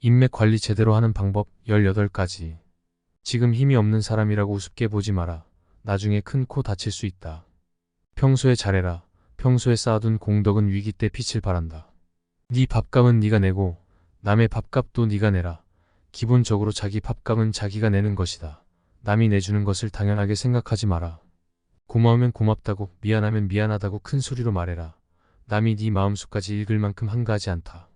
인맥 관리 제대로 하는 방법 18가지. 지금 힘이 없는 사람이라고 우습게 보지 마라. 나중에 큰 코 다칠 수 있다. 평소에 잘해라. 평소에 쌓아둔 공덕은 위기 때 빛을 발한다. 네 밥값은 네가 내고 남의 밥값도 네가 내라. 기본적으로 자기 밥값은 자기가 내는 것이다. 남이 내주는 것을 당연하게 생각하지 마라. 고마우면 고맙다고 미안하면 미안하다고 큰 소리로 말해라. 남이 네 마음속까지 읽을 만큼 한가하지 않다.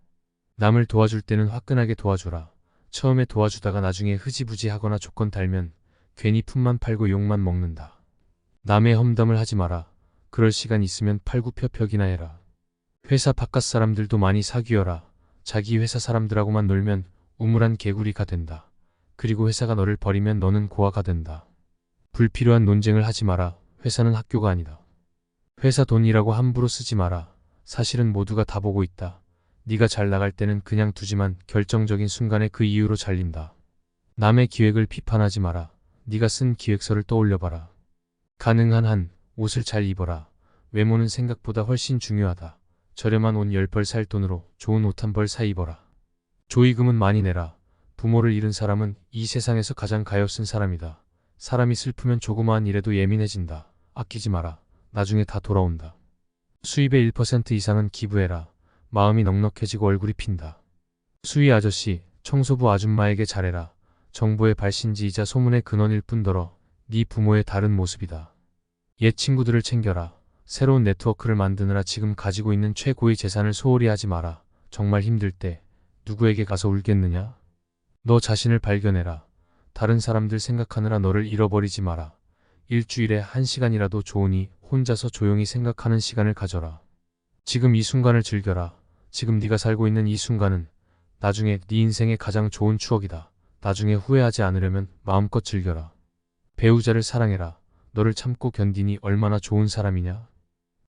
남을 도와줄 때는 화끈하게 도와줘라. 처음에 도와주다가 나중에 흐지부지 하거나 조건 달면 괜히 품만 팔고 욕만 먹는다. 남의 험담을 하지 마라. 그럴 시간 있으면 팔굽혀펴기나 해라. 회사 바깥 사람들도 많이 사귀어라. 자기 회사 사람들하고만 놀면 우물한 개구리가 된다. 그리고 회사가 너를 버리면 너는 고아가 된다. 불필요한 논쟁을 하지 마라. 회사는 학교가 아니다. 회사 돈이라고 함부로 쓰지 마라. 사실은 모두가 다 보고 있다. 네가 잘 나갈 때는 그냥 두지만 결정적인 순간에 그 이유로 잘린다. 남의 기획을 비판하지 마라. 네가 쓴 기획서를 떠올려봐라. 가능한 한 옷을 잘 입어라. 외모는 생각보다 훨씬 중요하다. 저렴한 옷 10벌 살 돈으로 좋은 옷 한 벌 사 입어라. 조의금은 많이 내라. 부모를 잃은 사람은 이 세상에서 가장 가엾은 사람이다. 사람이 슬프면 조그마한 일에도 예민해진다. 아끼지 마라. 나중에 다 돌아온다. 수입의 1% 이상은 기부해라. 마음이 넉넉해지고 얼굴이 핀다. 수희 아저씨, 청소부 아줌마에게 잘해라. 정보의 발신지이자 소문의 근원일 뿐더러 네 부모의 다른 모습이다. 옛 친구들을 챙겨라. 새로운 네트워크를 만드느라 지금 가지고 있는 최고의 재산을 소홀히 하지 마라. 정말 힘들 때 누구에게 가서 울겠느냐? 너 자신을 발견해라. 다른 사람들 생각하느라 너를 잃어버리지 마라. 일주일에 한 시간이라도 좋으니 혼자서 조용히 생각하는 시간을 가져라. 지금 이 순간을 즐겨라. 지금 네가 살고 있는 이 순간은 나중에 네 인생의 가장 좋은 추억이다. 나중에 후회하지 않으려면 마음껏 즐겨라. 배우자를 사랑해라. 너를 참고 견디니 얼마나 좋은 사람이냐?